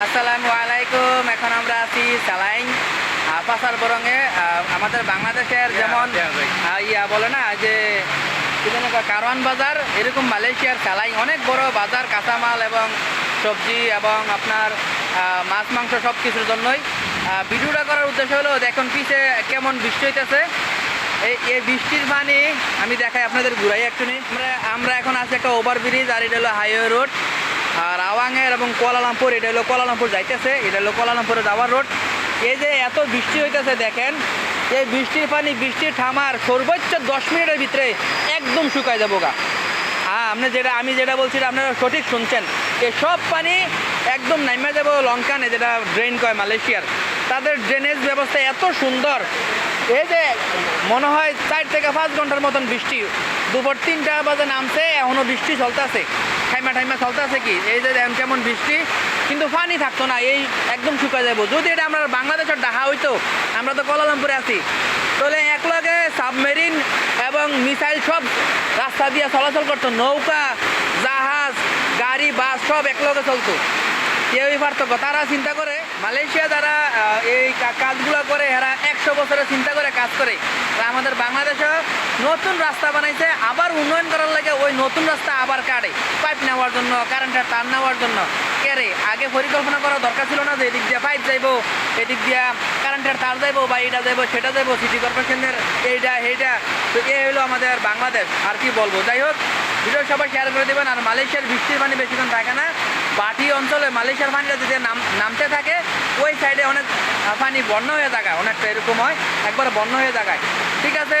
আসসালামু আলাইকুম এখন আমরা আছি চালাইন পাশার বরঙে আমাদের বাংলাদেশের যেমন ইয়া বলে না যে কারওয়ান বাজার এরকম মালয়েশিয়ার চালাই অনেক বড় বাজার কাঁচামাল এবং সবজি এবং আপনার মাছ মাংস সব কিছুর জন্যই ভিডিওটা করার উদ্দেশ্য হলো দেখুন পিছে কেমন বৃষ্টি হইতেছে। এই এই বৃষ্টির পানি আমি দেখাই আপনাদের ঘুরাই একটু নিই আমরা আমরা এখন আছি একটা ওভারব্রিজ আর এটা হলো হাইওয়ে রোড আর আওয়াংয়ের এবং কোয়ালালামপুর, এটা হলো কোয়ালালামপুর যাইতেছে, এটা হলো কোয়ালালামপুরে যাওয়ার রোড এই যে এত বৃষ্টি হইতেছে দেখেন, এই বৃষ্টির পানি, বৃষ্টির থামার সর্বোচ্চ দশ মিনিটের ভিতরে একদম শুকায় যাব গা। হ্যাঁ আপনি যেটা, আমি যেটা বলছি আপনারা সঠিক শুনছেন। এই সব পানি একদম নাইমা যাব লঙ্কানে, যেটা ড্রেন কয় মালয়েশিয়ার। তাদের ড্রেনেজ ব্যবস্থা এত সুন্দর। এই যে মনে হয় চার থেকে পাঁচ ঘণ্টার মতন বৃষ্টি। দুপুর তিনটা বাজে নামছে এখনও বৃষ্টি চলতেছে। ঠাইমা ঠাইমা চলতেছে কি? এই যে কেমন বৃষ্টি। কিন্তু পানি থাকতো না, এই একদম শুকায় যাব যদি এটা আমরা বাংলাদেশের ডাহা হইতো, আমরা তো কলালামপুরে আছি। তাহলে একলগে সাবমেরিন এবং মিসাইল সব রাস্তা দিয়ে চলাচল করতো। নৌকা, জাহাজ, গাড়ি, বাস সব একলগে চলতো। কেউই পার্থক্য। তারা চিন্তা করে, মালয়েশিয়া যারা এই কাজগুলো করে, এরা একশো বছরের চিন্তা করে কাজ করে। আমাদের বাংলাদেশে নতুন রাস্তা বানাইছে, আবার উন্নয়ন করার লাগে ওই নতুন রাস্তা আবার কাটে। পাইপ নেওয়ার জন্য কারেন্টের তার নেওয়ার জন্য। কেরে আগে পরিকল্পনা করা দরকার ছিল না যে এদিক দিয়ে পাইপ যাইবো, এদিক দিয়ে কারেন্টের তার যাইবো বা এটা যাইবো সেটা যাইবো সিটি কর্পোরেশনের এইটা এইটা তো এ হলো আমাদের বাংলাদেশ, আর কি বলব? যাই হোক, ভিডিও সবাই শেয়ার করে দেবেন, আর মালয়েশিয়ার বৃষ্টির পানি বেশিক্ষণ থাকে না। বাটি অঞ্চলে মালয়েশিয়ার পানিটা যদি নাম, নামতে থাকে, ওই সাইডে অনেক পানি বন্য হয়ে থাকায়, অনেকটা এরকম হয়, একবার বন্য হয়ে থাকায়। ঠিক আছে